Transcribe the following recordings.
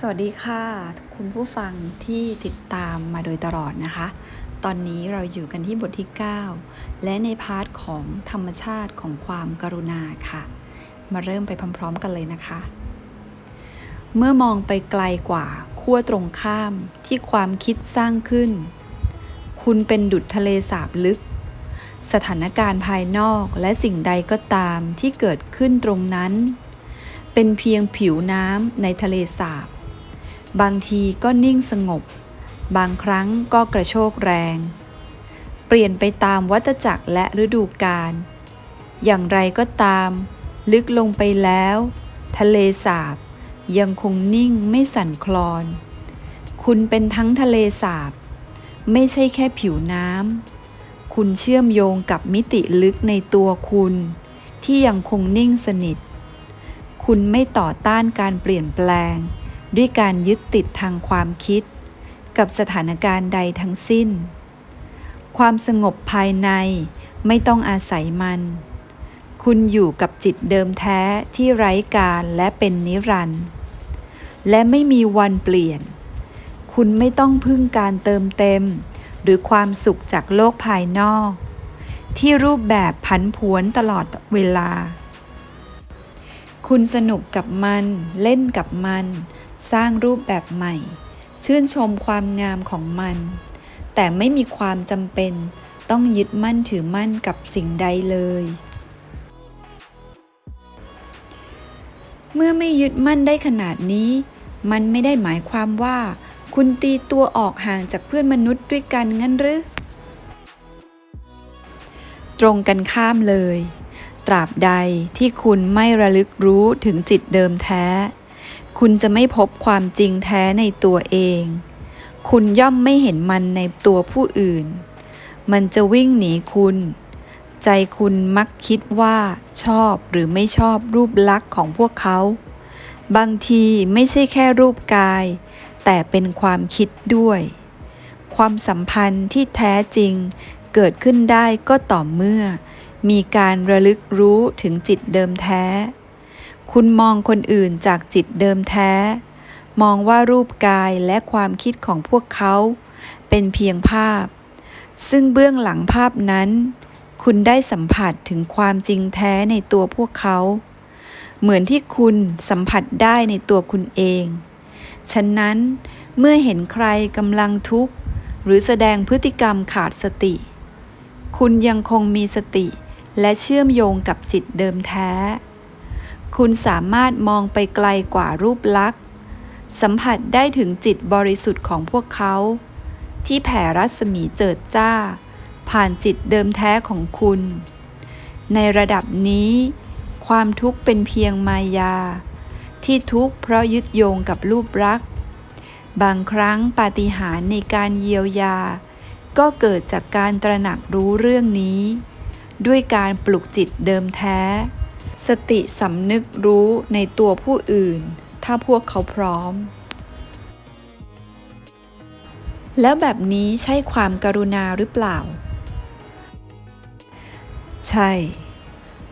สวัสดีค่ะ คุณผู้ฟังที่ติดตามมาโดยตลอดนะคะ ตอนนี้เราอยู่กันที่บทที่ 9 และในพาร์ทของธรรมชาติของความกรุณาค่ะ มาเริ่มไปพร้อม ๆ กันเลยนะคะ เมื่อมองไปไกลกว่าขั้วตรงข้ามที่ความคิดสร้างขึ้น คุณเป็นดุจทะเลสาบลึก สถานการณ์ภายนอกและสิ่งใดก็ตามที่เกิดขึ้นตรงนั้น เป็นเพียงผิวน้ำในทะเลสาบ บางทีก็นิ่งสงบ บางครั้งก็กระโชกแรง เปลี่ยนไปตามวัฏจักรและฤดูกาล อย่างไรก็ตาม ลึกลงไปแล้ว ทะเลสาบยังคงนิ่งไม่สั่นคลอน คุณเป็นทั้งทะเลสาบ ไม่ใช่แค่ผิวน้ำ คุณเชื่อมโยงกับมิติลึกในตัวคุณ ที่ยังคงนิ่งสนิท คุณไม่ต่อต้านการเปลี่ยนแปลง ด้วยการยึดติดทางความคิด กับสถานการณ์ใดทั้งสิ้น ความสงบภายในไม่ต้องอาศัยมัน คุณอยู่กับจิตเดิมแท้ที่ไร้การและเป็นนิรันดร์และไม่มีวันเปลี่ยน คุณไม่ต้องพึ่งการเติมเต็ม หรือความสุขจากโลกภายนอก ที่รูปแบบผันผวนตลอดเวลา คุณสนุกกับมัน เล่นกับมัน สร้างรูปแบบใหม่ ชื่นชมความงามของมัน แต่ไม่มีความจำเป็น ต้องยึดมั่นถือมั่นกับสิ่งใดเลย เมื่อไม่ยึดมั่นได้ขนาดนี้ มันไม่ได้หมายความว่า คุณตีตัวออกห่างจากเพื่อนมนุษย์ด้วยกันงั้นหรือ ตรงกันข้ามเลย ตราบใดที่คุณไม่ระลึกรู้ถึงจิตเดิมแท้ คุณจะไม่พบความจริงแท้ในตัวเอง คุณย่อมไม่เห็นมันในตัวผู้อื่น มันจะวิ่งหนีคุณ ใจคุณมักคิดว่าชอบหรือไม่ชอบรูปลักษณ์ของพวกเขา บางทีไม่ใช่แค่รูปกาย แต่เป็นความคิดด้วย ความสัมพันธ์ที่แท้จริงเกิดขึ้นได้ก็ต่อเมื่อ มีการระลึกรู้ถึงจิตเดิมแท้ คุณมองคนอื่นจากจิตเดิมแท้ มองว่ารูปกายและความคิดของพวกเขา เป็นเพียงภาพ ซึ่งเบื้องหลังภาพนั้น คุณได้สัมผัสถึงความจริงแท้ในตัวพวกเขา เหมือนที่คุณสัมผัสได้ในตัวคุณเอง ฉะนั้นเมื่อเห็นใครกำลังทุกข์ หรือแสดงพฤติกรรมขาดสติ คุณยังคงมีสติ และเชื่อมโยงกับจิตเดิมแท้ คุณสามารถมองไปไกลกว่ารูปลักษณ์ สัมผัสได้ถึงจิตบริสุทธิ์ของพวกเขา ที่แผ่รัศมีเจิดจ้า ผ่านจิตเดิมแท้ของคุณ ในระดับนี้ ความทุกข์เป็นเพียงมายา ที่ทุกข์เพราะยึดโยงกับรูปรักษณ์บางครั้งปาฏิหาริย์ในการเยียวยา ก็เกิดจากการตระหนักรู้เรื่องนี้ ด้วยการปลุกจิตเดิมแท้ สติสำนึกรู้ในตัวผู้อื่น ถ้าพวกเขาพร้อม แล้วแบบนี้ใช่ความกรุณาหรือเปล่า ใช่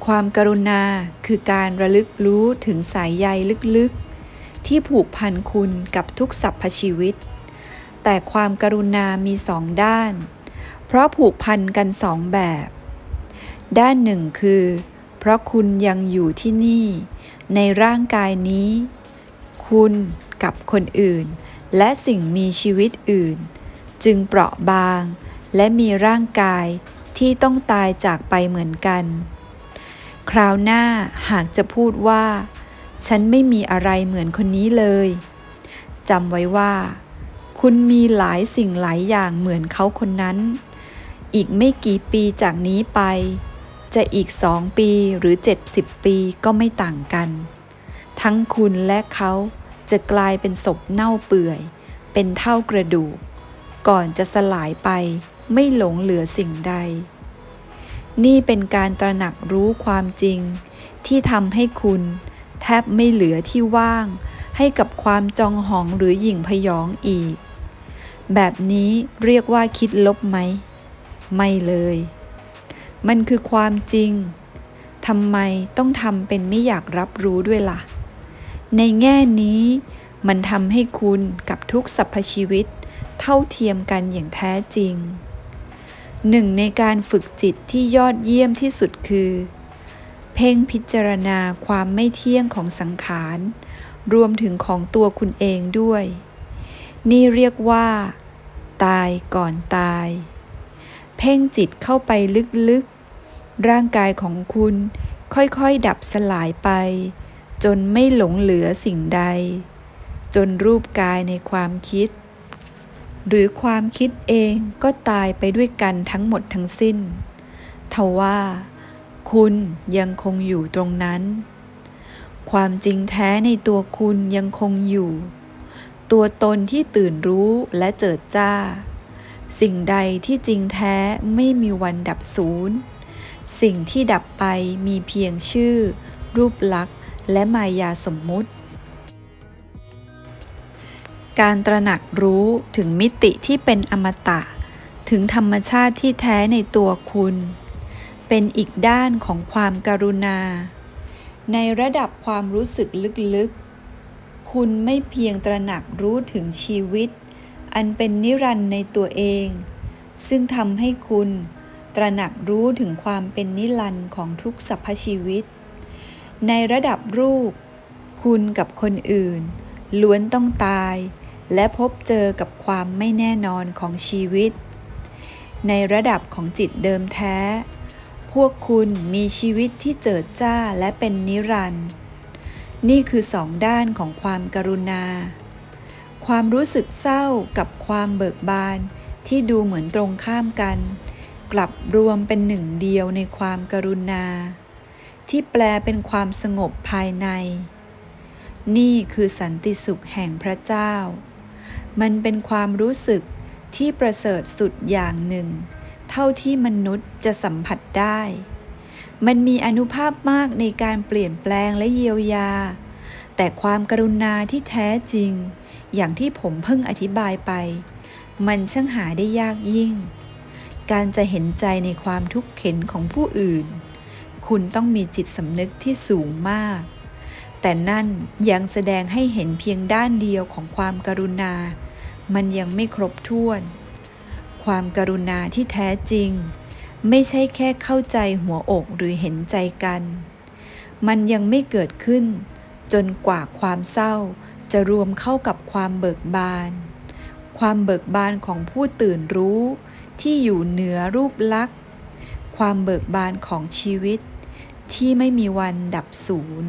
ความกรุณาคือการระลึกรู้ถึงสายใยลึกๆ ที่ผูกพันคุณกับทุกสรรพชีวิต แต่ความกรุณามีสองด้าน เพราะผูกพันกันสองแบบ ด้านหนึ่งคือ เพราะคุณยังอยู่ที่นี่ ในร่างกายนี้ คุณกับคนอื่น และสิ่งมีชีวิตอื่น จึงเปราะบาง และมีร่างกายที่ต้องตายจากไปเหมือนกัน คราวหน้าหากจะพูดว่า ฉันไม่มีอะไรเหมือนคนนี้เลยจำไว้ว่า คุณมีหลายสิ่งหลายอย่างเหมือนเขาคนนั้น อีกไม่กี่ปีจากนี้ไป จะอีกสองปีหรือ 70 ปีก็ไม่ต่างกัน ทั้งคุณและเขาจะกลายเป็นศพเน่าเปื่อย เป็นเท่ากระดูก ก่อนจะสลายไปไม่หลงเหลือสิ่งใด นี่เป็นการตระหนักรู้ความจริง ที่ทำให้คุณ แทบไม่เหลือที่ว่าง ให้กับความจองหองหรือหยิ่งพยองอีก แบบนี้เรียกว่าคิดลบไหม ไม่เลย มันคือความจริงทำไมต้องทำเป็นไม่อยากรับรู้ด้วยล่ะ ในแง่นี้มันทำให้คุณกับทุกสรรพชีวิต เท่าเทียมกันอย่างแท้จริง หนึ่งในการฝึกจิตที่ยอดเยี่ยมที่สุดคือ เพ่งพิจารณาความไม่เที่ยงของสังขาร รวมถึงของตัวคุณเองด้วย นี่เรียกว่า ตายก่อนตาย เพ่งจิตเข้าไปลึก ร่างกายของคุณค่อยๆ ดับสลายไป จนไม่หลงเหลือสิ่งใด จนรูปกายในความคิด หรือความคิดเองก็ตายไปด้วยกันทั้งหมดทั้งสิ้นทว่าคุณยังคงอยู่ตรงนั้น ความจริงแท้ในตัวคุณยังคงอยู่ ตัวตนที่ตื่นรู้และเจิดจ้า สิ่งใดที่จริงแท้ไม่มีวันดับสูญ สิ่งที่ดับไปมีเพียงชื่อ รูปลักษณ์ และมายาสมมุติ การตระหนักรู้ถึงมิติที่เป็นอมตะ ถึงธรรมชาติที่แท้ในตัวคุณ เป็นอีกด้านของความการุณา ในระดับความรู้สึกลึกๆ คุณไม่เพียงตระหนักรู้ถึงชีวิต อันเป็นนิรันดร์ในตัวเอง ซึ่งทำให้คุณ ตระหนักรู้ถึงความเป็นนิรันต์ของทุกสรรพชีวิต ในระดับรูป คุณกับคนอื่น ล้วนต้องตาย และพบเจอกับความไม่แน่นอนของชีวิต ในระดับของจิตเดิมแท้ พวกคุณมีชีวิตที่เจิดจ้าและเป็นนิรันดร์นี่คือสองด้านของความกรุณา ความรู้สึกเศร้ากับความเบิกบานที่ดูเหมือนตรงข้ามกัน กลับรวมเป็นหนึ่งเดียวในความกรุณา ที่แปลเป็นความสงบภายใน นี่คือสันติสุขแห่งพระเจ้า มันเป็นความรู้สึกที่ประเสริฐสุดอย่างหนึ่ง เท่าที่มนุษย์จะสัมผัสได้ มันมีอนุภาพมากในการเปลี่ยนแปลงและเยียวยา แต่ความกรุณาที่แท้จริง อย่างที่ผมเพิ่งอธิบายไป มันช่างหาได้ยากยิ่ง การจะเห็นใจในความทุกข์เข็นของผู้อื่น คุณต้องมีจิตสำนึกที่สูงมาก แต่นั่นยังแสดงให้เห็นเพียงด้านเดียวของความกรุณา มันยังไม่ครบถ้วน ความกรุณาที่แท้จริง ไม่ใช่แค่เข้าใจหัวอกหรือเห็นใจกัน มันยังไม่เกิดขึ้น จนกว่าความเศร้าจะรวมเข้ากับความเบิกบาน ความเบิกบานของผู้ตื่นรู้ ที่อยู่เหนือรูปลักษณ์ ความเบิกบานของชีวิต ที่ไม่มีวันดับสูญ